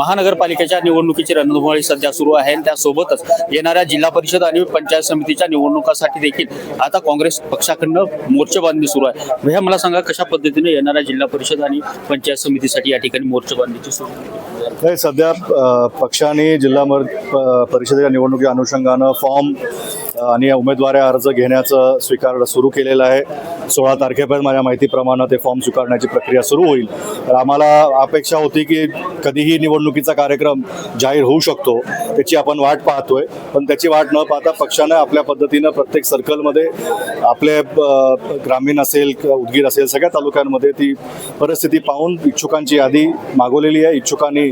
महानगरपालिकेच्या निवडणुकीची रणधुमाळी सध्या सुरू आहे आणि त्यासोबतच येणाऱ्या जिल्हा परिषद आणि पंचायत समितीच्या निवडणुकासाठी देखील आता काँग्रेस पक्षाकडनं मोर्चेबांधणी सुरू आहे भैया मला सांगा कशा पद्धतीने येणाऱ्या जिल्हा परिषद आणि पंचायत समितीसाठी या ठिकाणी मोर्चेबांधणीची सुरू आहे? सध्या पक्षाने जिल्हा परिषदेच्या निवडणुकी अनुषंगानं फॉर्म आणि आणि उमेदवारी अर्ज घेण्याचं स्वीकार सुरू केलेलं आहे. सोळा तारखेपर्यंत माझ्या माहितीप्रमाणे ते फॉर्म स्वीकारण्याची प्रक्रिया सुरू होईल. तर आम्हाला अपेक्षा होती की कधीही निवडणुकीचा कार्यक्रम जाहीर होऊ शकतो त्याची आपण वाट पाहतोय. पण त्याची वाट न पाहता पक्षानं आपल्या पद्धतीनं प्रत्येक सर्कलमध्ये आपले ग्रामीण असेल उदगीर असेल सगळ्या तालुक्यांमध्ये ती परिस्थिती पाहून इच्छुकांची यादी मागवलेली आहे. इच्छुकांनी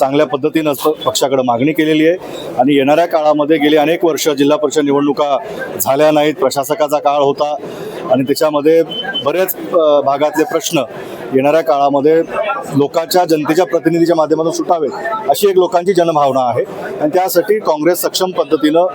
चांगल्या पद्धतीनं पक्षाकडे मागणी केलेली आहे. आणि येणाऱ्या काळामध्ये गेली अनेक वर्ष जिल्हा परिषद निवडणुका झाल्या नाहीत प्रशासकाचा काळ होता. आणि त्याच्यामध्ये बरेच भागातले प्रश्न येणाऱ्या काळामध्ये लोकांच्या जनतेच्या प्रतिनिधीच्या माध्यमातून सुटावेत अशी एक लोकांची जनभावना आहे. आणि त्यासाठी काँग्रेस सक्षम पद्धतीनं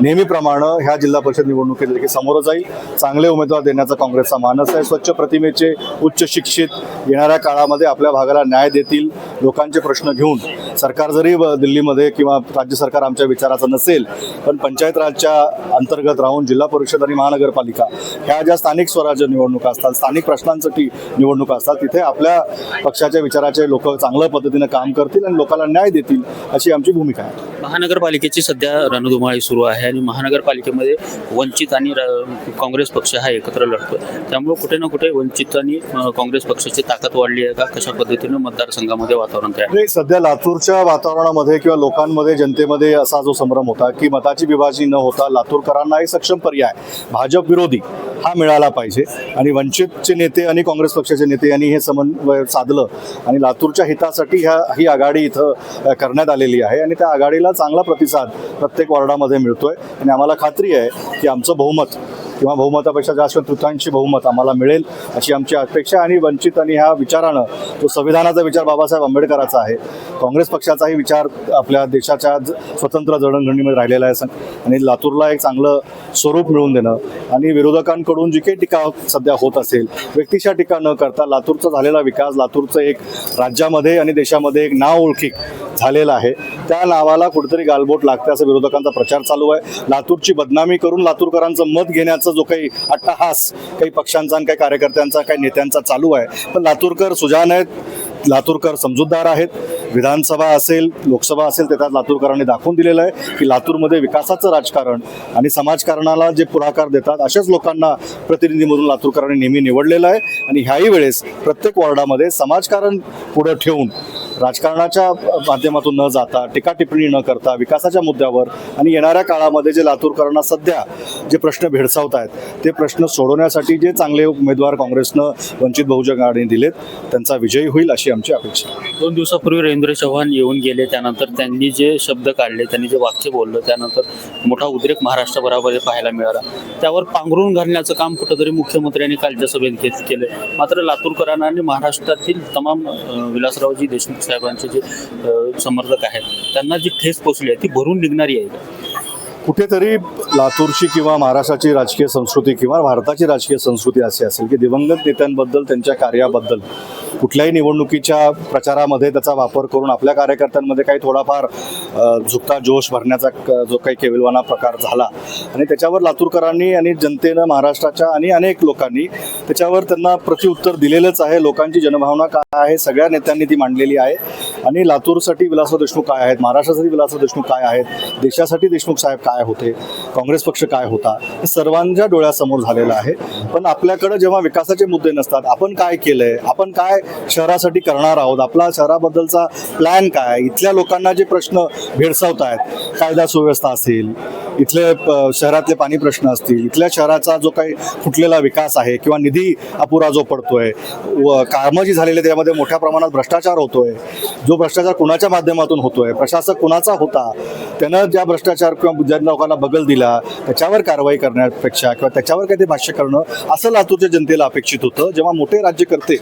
नेहमीप्रमाणे ह्या जिल्हा परिषद निवडणुकीत देखील समोर जाईल चांगले उमेदवार देण्याचा काँग्रेसचा मानस आहे. स्वच्छ प्रतिमेचे उच्च शिक्षित येणाऱ्या काळामध्ये आपल्या भागाला न्याय देतील लोकांचे प्रश्न घेऊन सरकार जरी ब- दिल्लीमध्ये किंवा राज्य सरकार आमच्या विचाराचं नसेल पण पंचायत राजच्या अंतर्गत राहून जिल्हा परिषद आणि महानगरपालिका ह्या ज्या स्थानिक स्वराज्य निवडणुका असतात स्थानिक प्रश्नांसाठी निवडणुका असतात तिथे आपल्या पक्षाच्या विचाराचे लोक चांगल्या पद्धतीनं काम करतील आणि लोकांना न्याय देतील अशी आमची भूमिका आहे. महानगरपालिकेची सध्या रणधुमाळी सुरू आहे आणि महानगरपालिकेमध्ये वंचित आणि र- काँग्रेस पक्ष हा एकत्र लढतो त्यामुळे कुठे ना कुठे वंचित आणि काँग्रेस पक्षाची ताकद वाढली आहे का? कशा पद्धतीनं मतदारसंघामध्ये वातावरण तयार सध्या लातूरच्या वातावरणामध्ये किंवा लोकांमध्ये जनतेमध्ये असा जो संभ्रम होता की मताची विभाजी न होता लातूरकरांना एक सक्षम पर्याय. भाजप विरोधी हा मिळाला पाहिजे. आणि वंचितचे नेते आणि काँग्रेस पक्षाचे नेते यांनी हे समन्वय साधलं आणि लातूरच्या हितासाठी ह्या ही आघाडी इथं करण्यात आलेली आहे. आणि त्या आघाडीला चांगला प्रतिसाद प्रत्येक वॉर्डामध्ये मिळतोय. आणि आम्हाला खात्री आहे की आमचं बहुमत किंवा बहुमतापेक्षा जास्त तृतीयांशी बहुमत आम्हाला मिळेल अशी आमची अपेक्षा आणि वंचित आणि ह्या विचारानं तो संविधानाचा विचार बाबासाहेब आंबेडकराचा आहे. काँग्रेस पक्षाचाही विचार आपल्या देशाच्या स्वतंत्र जडणघडणीमध्ये राहिलेला आहे. आणि लातूरला एक चांगलं स्वरूप मिळवून देणं आणि विरोधकांकडून जी काही टीका सध्या होत असेल व्यक्तिशा टीका न करता लातूरचा झालेला विकास लातूरचं एक राज्यामध्ये आणि देशामध्ये एक नाव ओळखी झालेला आहे. त्या नावाला कुठेतरी गालबोट लागते असं विरोधकांचा प्रचार चालू आहे. लातूरची बदनामी करून लातूरकरांचं मत घेण्याचा जो काही अट्टहास काही पक्षांचा आणि काही कार्यकर्त्यांचा काही नेत्यांचा चालू आहे. पण लातूरकर सुजान आहेत. लातूरकर समजूतदार आहेत. विधानसभा असेल लोकसभा असेल ते त्यात लातूरकरांनी दाखवून दिलेलं आहे की लातूरमध्ये विकासाचं राजकारण आणि समाजकारणाला जे पुढाकार देतात अशाच लोकांना प्रतिनिधी म्हणून लातूरकरांनी नेहमी निवडलेलं आहे. आणि ह्याही वेळेस प्रत्येक वॉर्डामध्ये समाजकारण पुढं ठेवून राजकारणाच्या माध्यमातून न जाता टीका टिप्पणी न करता विकासाच्या मुद्द्यावर आणि येणाऱ्या काळामध्ये जे लातूरकरांना सध्या जे प्रश्न भेडसावत आहेत ते प्रश्न सोडवण्यासाठी जे चांगले उमेदवार काँग्रेसनं वंचित बहुजन आघाडीने दिलेत त्यांचा विजय होईल अशी आमची अपेक्षा दोन दिवसापूर्वी रवींद्र चव्हाण येऊन गेले त्यानंतर त्यांनी जे शब्द काढले त्यांनी जे वाक्य बोललं त्यानंतर मोठा उद्रेक महाराष्ट्राबरोबर पाहायला मिळाला. त्यावर पांघरून घालण्याचं काम कुठंतरी मुख्यमंत्र्यांनी कालच्या सभेत केलं मात्र लातूरकरांना आणि महाराष्ट्रातील तमाम विलासरावजी देशमुख साहेबांचे जे समर्थक आहेत त्यांना जी ठेस पोचली आहे ती भरून निघणारी आहे. कुठेतरी लातूरची किंवा महाराष्ट्राची राजकीय संस्कृती किंवा भारताची राजकीय संस्कृती अशी असेल की दिवंगत नेत्यांबद्दल त्यांच्या कार्याबद्दल कुठल्याही निवडणुकीच्या प्रचारामध्ये त्याचा वापर करून आपल्या कार्यकर्त्यांमध्ये काही थोडाफार झुकता जोश भरण्याचा क- जो काही केविलवाना प्रकार झाला. आणि त्याच्यावर लातूरकरांनी आणि जनतेनं महाराष्ट्राच्या आणि अनेक लोकांनी त्याच्यावर त्यांना प्रतिउत्तर दिलेलंच आहे. लोकांची जनभावना काय आहे सगळ्या नेत्यांनी ती मांडलेली आहे. आणि लातूरसाठी विलासराव देशमुख काय आहेत महाराष्ट्रासाठी विलासराव देशमुख काय आहेत देशासाठी देशमुख साहेब काय होते काँग्रेस पक्ष काय होता हे सर्वांच्या डोळ्यासमोर झालेलं आहे. पण आपल्याकडे जेव्हा विकासाचे मुद्दे नसतात आपण काय केलंय आपण काय शहरासाठी करणार आहोत आपला शहराबद्दलचा प्लॅन काय इथल्या लोकांना जे प्रश्न भेडसावत आहेत कायदा सुव्यवस्था असेल इथले प- शहरातले पाणी प्रश्न असतील इथल्या शहराचा जो काही फुटलेला विकास आहे किंवा निधी अपुरा जो पडतोय व कामं जी झालेली त्यामध्ये मोठ्या प्रमाणात भ्रष्टाचार होतोय जो भ्रष्टाचार कुणाच्या माध्यमातून होतोय प्रशासक कुणाचा होता त्यानं ज्या भ्रष्टाचार किंवा ज्या लोकांना बगल दिला त्याच्यावर कारवाई करण्यापेक्षा किंवा त्याच्यावर काही ते भाष्य करणं असं लातूरच्या जनतेला अपेक्षित होतं जेव्हा मोठे राज्यकर्ते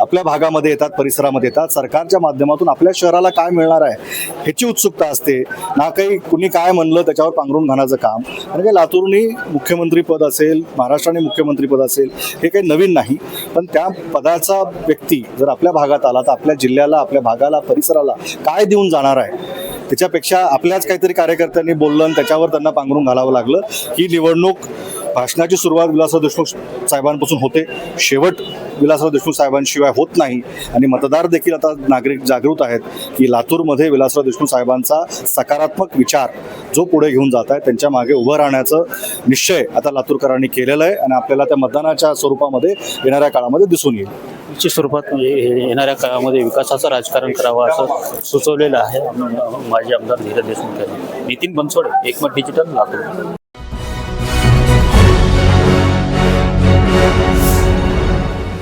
आपल्या भागामध्ये येतात परिसरामध्ये येतात. सरकारच्या माध्यमातून आपल्या शहराला काय मिळणार आहे ह्याची उत्सुकता असते. ना काही कुणी काय म्हणलं त्याच्यावर पांघरून घालायचं काम. आणि काही लातूरनी मुख्यमंत्री पद असेल महाराष्ट्राने मुख्यमंत्री पद असेल हे काही नवीन नाही. पण त्या पदाचा व्यक्ती जर आपल्या भागात आला तर आपल्या जिल्ह्याला आपल्या भागाला परिसराला काय देऊन जाणार आहे? त्याच्यापेक्षा आपल्याच काहीतरी कार्यकर्त्यांनी बोललं आणि त्याच्यावर त्यांना पांघरून घालावं लागलं. ही निवडणूक भाषणाची सुरुवात विलासराव देशमुख साहेबांपासून होते. शेवट विलासराव देशमुख साहेबांशिवाय होत नाही आणि मतदार देखील आता नागरिक जागृत आहेत की लातूरमध्ये विलासराव देशमुख साहेबांचा सकारात्मक विचार जो पुढे घेऊन जात आहे त्यांच्या मागे उभं राहण्याचं निश्चय आता लातूरकरांनी केलेलं आहे आणि आपल्याला त्या मतदानाच्या स्वरूपामध्ये येणाऱ्या काळामध्ये दिसून येईल. निश्चित स्वरूपात म्हणजे हे येणाऱ्या काळामध्ये विकासाचं राजकारण करावं असं सुचवलेलं आहे. आम- माजी आमदार धीरज देशमुख यांनी. Nitin Bansode Ekmat digital Latur.